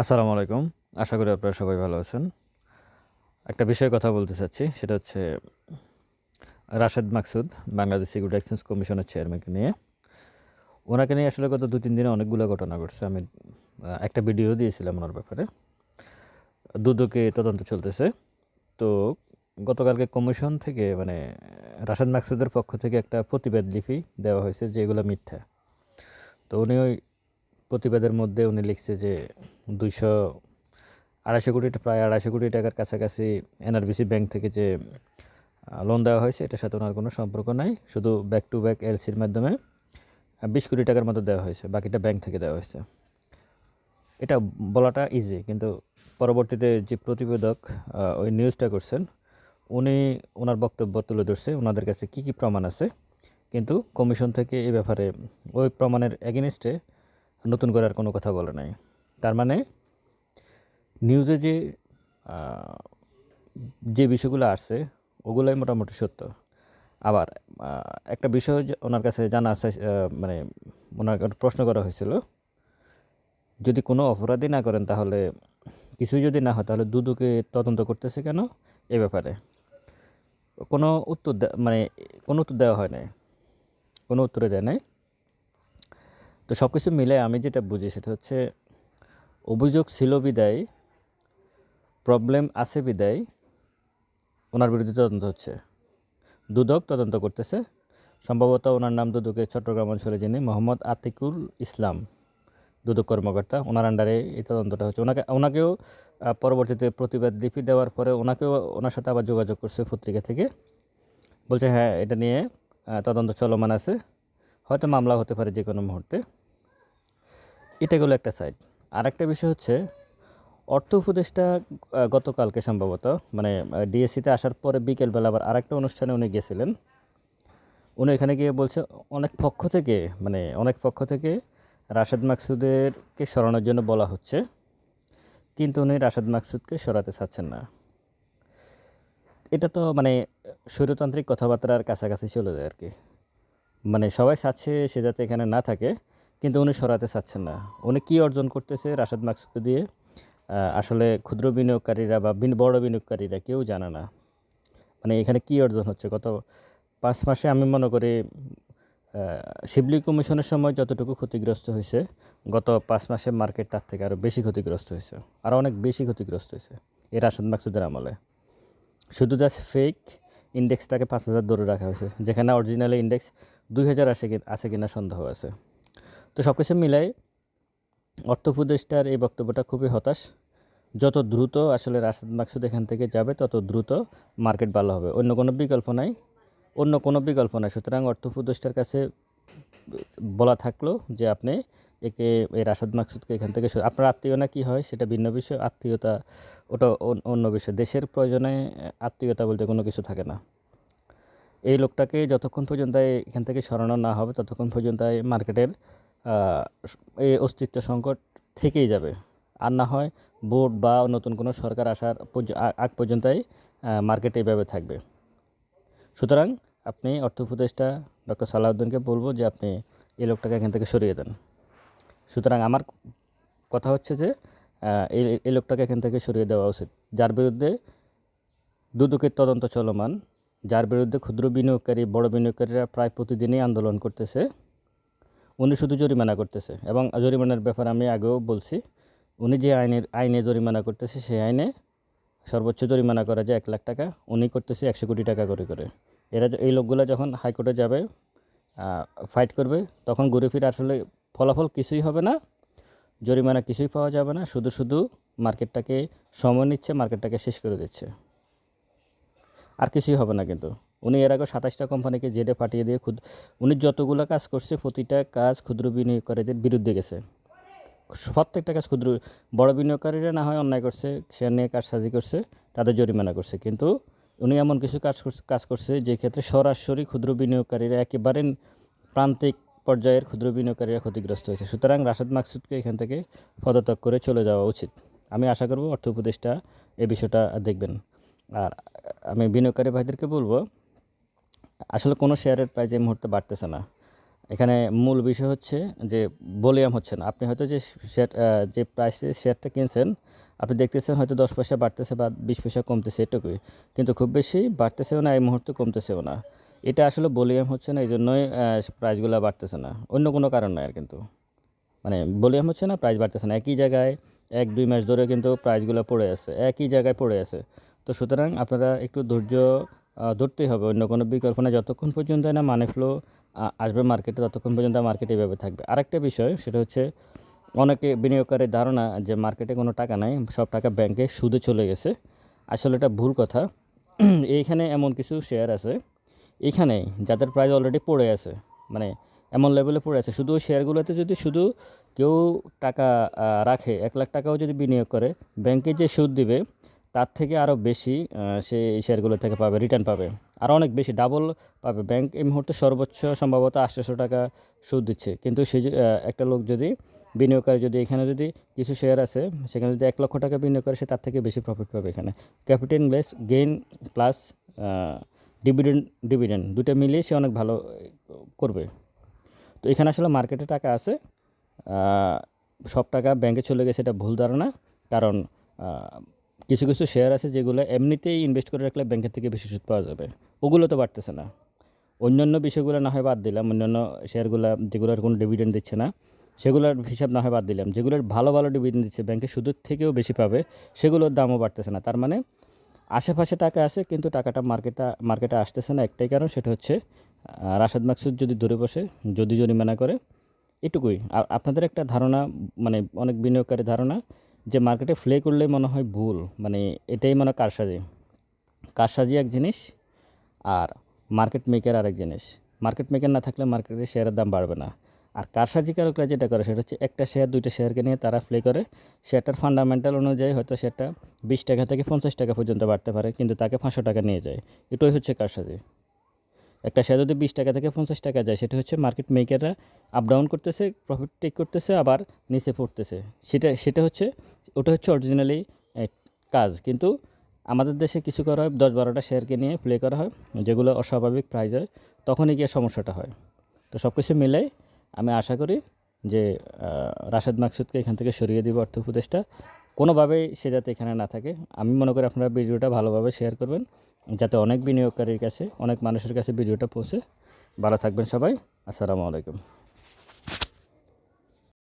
আসসালামু আলাইকুম। আশা করি আপনারা সবাই ভালো আছেন। একটা বিষয়ে কথা বলতে চাচ্ছি, সেটা হচ্ছে রাশেদ মাকসুদ, বাংলাদেশ সিকিউরিটি এক্সচেঞ্জ কমিশনের চেয়ারম্যানকে নিয়ে। ওনাকে নিয়ে আসলে গত দু তিন দিনে অনেকগুলো ঘটনা ঘটছে। আমি একটা ভিডিও দিয়েছিলাম ওনার ব্যাপারে। দুদকে তদন্ত চলতেছে। তো গতকালকে কমিশন থেকে মানে রাশেদ মাকসুদের পক্ষ থেকে একটা প্রতিবাদ লিপি দেওয়া হয়েছে যেগুলো মিথ্যা। তো উনি ওই প্রতিবাদের মধ্যে উনি লিখছে যে দুইশো আড়াইশো কোটি প্রায় আড়াইশো কোটি টাকার কাছাকাছি এনআরবিসি ব্যাংক থেকে যে লোন দেওয়া হয়েছে, এটার সাথে ওনার কোনো সম্পর্ক নাই। শুধু ব্যাক টু ব্যাক এলসির মাধ্যমে বিশ কোটি টাকার মতো দেওয়া হয়েছে, বাকিটা ব্যাংক থেকে দেওয়া হয়েছে। এটা বলাটা ইজি কিন্তু পরবর্তীতে যে প্রতিবেদক ওই নিউজটা করছেন, উনি ওনার বক্তব্য তুলে ধরছে, ওনাদের কাছে কী কী প্রমাণ আছে, কিন্তু কমিশন থেকে এই ব্যাপারে ওই প্রমাণের এগেনিস্টে নতুন করে আর কোনো কথা বলে নাই। তার মানে নিউজে যে যে বিষয়গুলো আসছে, ওগুলোই মোটামুটি সত্য। আবার একটা বিষয় ওনার কাছে জানা মানে ওনার প্রশ্ন করা হয়েছিল, যদি কোনো অপরাধী না করেন তাহলে, কিছুই যদি না হয় তাহলে দুদুকে তদন্ত করতেছে কেন এ ব্যাপারে? কোনো উত্তর মানে কোনো উত্তর দেওয়া হয় নাই। কোনো উত্তরে দেয় নাই। তো সব কিছু মিলে আমি যেটা বুঝি সেটা হচ্ছে অভিযোগ ছিল বিদায় প্রবলেম আছে বিদায়, ওনার বিরুদ্ধে তদন্ত হচ্ছে। দুদক তদন্ত করতেছে। সম্ভবত ওনার নাম দুদকের চট্টগ্রাম অঞ্চলে যিনি মোহাম্মদ আতিকুল ইসলাম, দুদক কর্মকর্তা, ওনার আন্ডারে এই তদন্তটা হচ্ছে। ওনাকে, ওনাকেও পরবর্তীতে প্রতিবাদ লিপি দেওয়ার পরে ওনাকেও ওনার সাথে আবার যোগাযোগ করছে পত্রিকা থেকে। বলছে হ্যাঁ এটা নিয়ে তদন্ত চলমান আছে। হয়তো মামলা হতে পারে যে কোনো মুহূর্তে। এটা গেলো একটা সাইড আর একটা বিষয় হচ্ছে, অর্থ উপদেষ্টা গতকালকে সম্ভবত মানে ডিএসসিতে আসার পরে বিকেলবেলা আবার আরেকটা অনুষ্ঠানে উনি গেছিলেন। উনি এখানে গিয়ে বলছে, অনেক পক্ষ থেকে মানে অনেক পক্ষ থেকে রাশেদ মাকসুদেরকে সরানোর জন্য বলা হচ্ছে, কিন্তু উনি রাশেদ মাকসুদকে সরাতে চাচ্ছেন না। এটা তো মানে স্বৈরতান্ত্রিক কথাবার্তার কাছাকাছি চলে যায় আর কি। মানে সবাই চাচ্ছে সে যাতে এখানে না থাকে কিন্তু উনি সরাতে চাচ্ছেন না। উনি কী অর্জন করতেছে রাশেদ মাকসুদকে দিয়ে আসলে ক্ষুদ্র বিনিয়োগকারীরা বা বড় বিনিয়োগকারীরা কেউ জানে না। মানে এখানে কী অর্জন হচ্ছে? গত পাঁচ মাসে আমি মনে করি শিবলি কমিশনের সময় যতটুকু ক্ষতিগ্রস্ত হয়েছে, গত পাঁচ মাসে মার্কেট তার থেকে আরও বেশি ক্ষতিগ্রস্ত হয়েছে আরও অনেক বেশি ক্ষতিগ্রস্ত হয়েছে এই রাশেদ মাকসুদের আমলে। শুধু জাস্ট ফেক ইন্ডেক্সটাকে পাঁচ হাজার ধরে রাখা হয়েছে, যেখানে অরিজিনালি ইন্ডেক্স দুই হাজার আসে আছে কিনা সন্দেহ আছে। তো সব কিছু মিলাই অর্থ উপদেষ্টার এই বক্তব্যটা খুবই হতাশ। যত দ্রুত আসলে রাশেদ মাকসুদ এখান থেকে যাবে, তত দ্রুত মার্কেট ভালো হবে। অন্য কোনো বিকল্প নাই। অন্য কোনো বিকল্প নাই। সুতরাং অর্থ উপদেষ্টার কাছে বলা থাকল যে আপনি একে, এই রাশেদ মাকসুদকে এখান থেকে আপনার আত্মীয় না কি হয় সেটা ভিন্ন বিষয়। আত্মীয়তা ওটা অন- অন্য বিষয়। দেশের প্রয়োজনে আত্মীয়তা বলতে কোনো কিছু থাকে না। এই লোকটাকে যতক্ষণ পর্যন্ত এখান থেকে সরানো না হবে, ততক্ষণ পর্যন্ত মার্কেটের এই অস্তিত্ব সংকট থেকেই যাবে। আর না হয় বোর্ড বা নতুন কোনো সরকার আসার আগ পর্যন্তই মার্কেট এইভাবে থাকবে। সুতরাং আপনি অর্থ উপদেষ্টা ডক্টর সালাউদ্দিনকে বলব যে আপনি এই লোকটাকে এখান থেকে সরিয়ে দেন। সুতরাং আমার কথা হচ্ছে যে এই এই লোকটাকে এখান থেকে সরিয়ে দেওয়া উচিত। যার বিরুদ্ধে দুদকের তদন্ত চলমান, যার বিরুদ্ধে ক্ষুদ্র বিনিয়োগকারী, বড় বিনিয়োগকারীরা প্রায় প্রতিদিনই আন্দোলন করতেছে উনি শুধু জরিমানা করতেছে এবং জরিমানার ব্যাপারে আমি আগেও বলছি, উনি যে আইনের, আইনে জরিমানা করতেছে সেই আইনে সর্বোচ্চ জরিমানা করা যায় এক লাখ টাকা, উনি করতেছে একশো কোটি টাকা করে করে। এরা এই লোকগুলো যখন হাইকোর্টে যাবে ফাইট করবে, তখন ঘুরে ফিরে আসলে ফলাফল কিছুই হবে না, জরিমানা কিছুই পাওয়া যাবে না, শুধু শুধু মার্কেটটাকে সময় নিচ্ছে, মার্কেটটাকে শেষ করে দিচ্ছে। আর কিছুই হবে না কিন্তু। উনি এর আগে সাতাশটা কোম্পানিকে জেডে পাঠিয়ে দিয়ে খুদ উনি যতগুলো কাজ করছে, প্রতিটা কাজ ক্ষুদ্র বিনিয়োগকারীদের বিরুদ্ধে গেছে। প্রত্যেকটা কাজ ক্ষুদ্র বড় বিনিয়োগকারীরা না হয় অন্যায় করছে, সে নিয়ে কারসাজি করছে, তাদের জরিমানা করছে। কিন্তু উনি এমন কিছু কাজ করছে কাজ করছে, যে ক্ষেত্রে সরাসরি ক্ষুদ্র বিনিয়োগকারীরা একেবারে প্রান্তিক পর্যায়ের ক্ষুদ্র বিনিয়োগকারীরা ক্ষতিগ্রস্ত হয়েছে। সুতরাং রাশেদ মাকসুদকে এখান থেকে পদত্যাগ করে চলে যাওয়া উচিত। আমি আশা করব অর্থ উপদেষ্টা এই বিষয়টা দেখবেন। আর আমি বিনিয়োগকারী ভাইদেরকে বলব আসলে কোনো শেয়ারের প্রাইস এই মুহূর্তে বাড়তেছে না। এখানে মূল বিষয় হচ্ছে যে ভলিউম হচ্ছে না। আপনি হয়তো যে শেয়ার যে প্রাইসে শেয়ারটা কিনছেন, আপনি দেখতেছেন হয়তো দশ পয়সা বাড়তেছে বা বিশ পয়সা কমতেছে এটুকুই। কিন্তু খুব বেশি বাড়তেছেও না, এই মুহূর্তে কমতেছেও না। এটা আসলে ভলিউম হচ্ছে না এই জন্যই প্রাইসগুলো বাড়তেছে না। অন্য কোনো কারণ নয় আর কিন্তু। মানে ভলিউম হচ্ছে না, প্রাইস বাড়তেছে না। একই জায়গায় এক, দুই মাস ধরে কিন্তু প্রাইসগুলো পড়ে আছে, একই জায়গায় পড়ে আছে। তো সুতরাং আপনারা একটু ধৈর্য ধরতেই হবে। অন্য কোনো বিকল্প না যতক্ষণ পর্যন্ত না মানি ফ্লো আসবে মার্কেটে ততক্ষণ পর্যন্ত মার্কেটে এভাবে থাকবে। আরেকটা বিষয়, সেটা হচ্ছে অনেকে বিনিয়োগকারীর ধারণা যে মার্কেটে কোনো টাকা নাই, সব টাকা ব্যাংকে সুদে চলে গেছে। আসলে এটা ভুল কথা। এইখানে এমন কিছু শেয়ার আছে। এখানে যাদের প্রাইস অলরেডি পড়ে আছে মানে এমন লেভেলে পড়ে আছে, শুধু ওই শেয়ারগুলোতে যদি শুধু কেউ টাকা রাখে, এক লাখ টাকাও যদি বিনিয়োগ করে ব্যাংকে যে সুদ দিবে তার থেকে আরও বেশি সে এই শেয়ারগুলো থেকে পাবে রিটার্ন পাবে। আর অনেক বেশি ডাবল পাবে। ব্যাংক এই মুহূর্তে সর্বোচ্চ সম্ভবত আটশোশো টাকা সুদ দিচ্ছে। কিন্তু সে একটা লোক যদি বিনিয়োগকারী যদি এখানে যদি কিছু শেয়ার আছে, সেখানে যদি এক লক্ষ টাকা বিনিয়োগ করে, সে তার থেকে বেশি প্রফিট পাবে এখানে। Capital less gain plus dividend dividend দুটো মিলিয়ে সে অনেক ভালো করবে। তো এখানে আসলে মার্কেটে টাকা আছে। সব টাকা ব্যাংকে চলে গেছে, এটা ভুল ধারণা। কারণ কিছু কিছু শেয়ার আছে যেগুলো এমনিতেই ইনভেস্ট করে রাখলে ব্যাংকের থেকে বেশি সুদ পাওয়া যাবে। ওগুলো তো বাড়তেছে না। অন্যান্য বিষয়গুলো না হয় বাদ দিলাম। অন্যান্য শেয়ারগুলো যেগুলোর কোনো ডিভিডেন্ড দিচ্ছে না, সেগুলোর হিসাব না হয় বাদ দিলাম। যেগুলোর ভালো ভালো ডিভিডেন্ড দিচ্ছে ব্যাংকে সুদের থেকেও বেশি পাবে, সেগুলোর দামও বাড়তেছে না। তার মানে আশেপাশে টাকা আছে, কিন্তু টাকাটা মার্কেটে মার্কেটে আসতেছে না। একটাই কারণ, সেটা হচ্ছে রাশেদ মাকসুদ যদি ধরে বসে, যদি জরিমানা করে, এটুকুই। আর আপনাদের একটা ধারণা মানে অনেক বিনিয়োগকারী ধারণা যে মার্কেটে ফ্লে করলে মনে হয় ভুল মানে এটাই মনে কারসাজি। কারসাজি এক জিনিস আর মার্কেট মেকার আরেক জিনিস। মার্কেট মেকার না থাকলে মার্কেটে শেয়ারের দাম বাড়বে না। আর কারসাজিকারকরা যেটা করে, সেটা হচ্ছে একটা শেয়ার দুইটা শেয়ারকে নিয়ে তারা প্লে করে। শেয়ারটার ফান্ডামেন্টাল অনুযায়ী হয়তো সেটা বিশ টাকা থেকে পঞ্চাশ টাকা পর্যন্ত বাড়তে পারে, কিন্তু তাকে পাঁচশো টাকা নিয়ে যায়। এটাই হচ্ছে কারসাজি। একটা শেয়ার যদি বিশ টাকা থেকে পঞ্চাশ টাকা যায়, সেটা হচ্ছে মার্কেট মেকাররা আপ ডাউন করতেছে প্রফিট টেক করতেছে, আবার নিচে পড়তেছে। সেটা সেটা হচ্ছে, ওটা হচ্ছে অরিজিনালি কাজ। কিন্তু আমাদের দেশে কিছু করা হয়, দশ বারোটা শেয়ারকে নিয়ে প্লে করা হয়, যেগুলো অস্বাভাবিক প্রাইজ হয়, তখনই গিয়ে সমস্যাটা হয়। তো সব কিছু মিলে আমি আশা করি যে রাশেদ মাকসুদকে এখান থেকে সরিয়ে দিব অর্থ উপদেশটা কোনোভাবেই সে যাতে এখানে না থাকে। আমি মনে করি আপনারা ভিডিওটা ভালোভাবে শেয়ার করবেন, যাতে অনেক বিনিয়োগকারীর কাছে, অনেক মানুষের কাছে ভিডিওটা পৌঁছে। ভালো থাকবেন সবাই। আসসালামু আলাইকুম।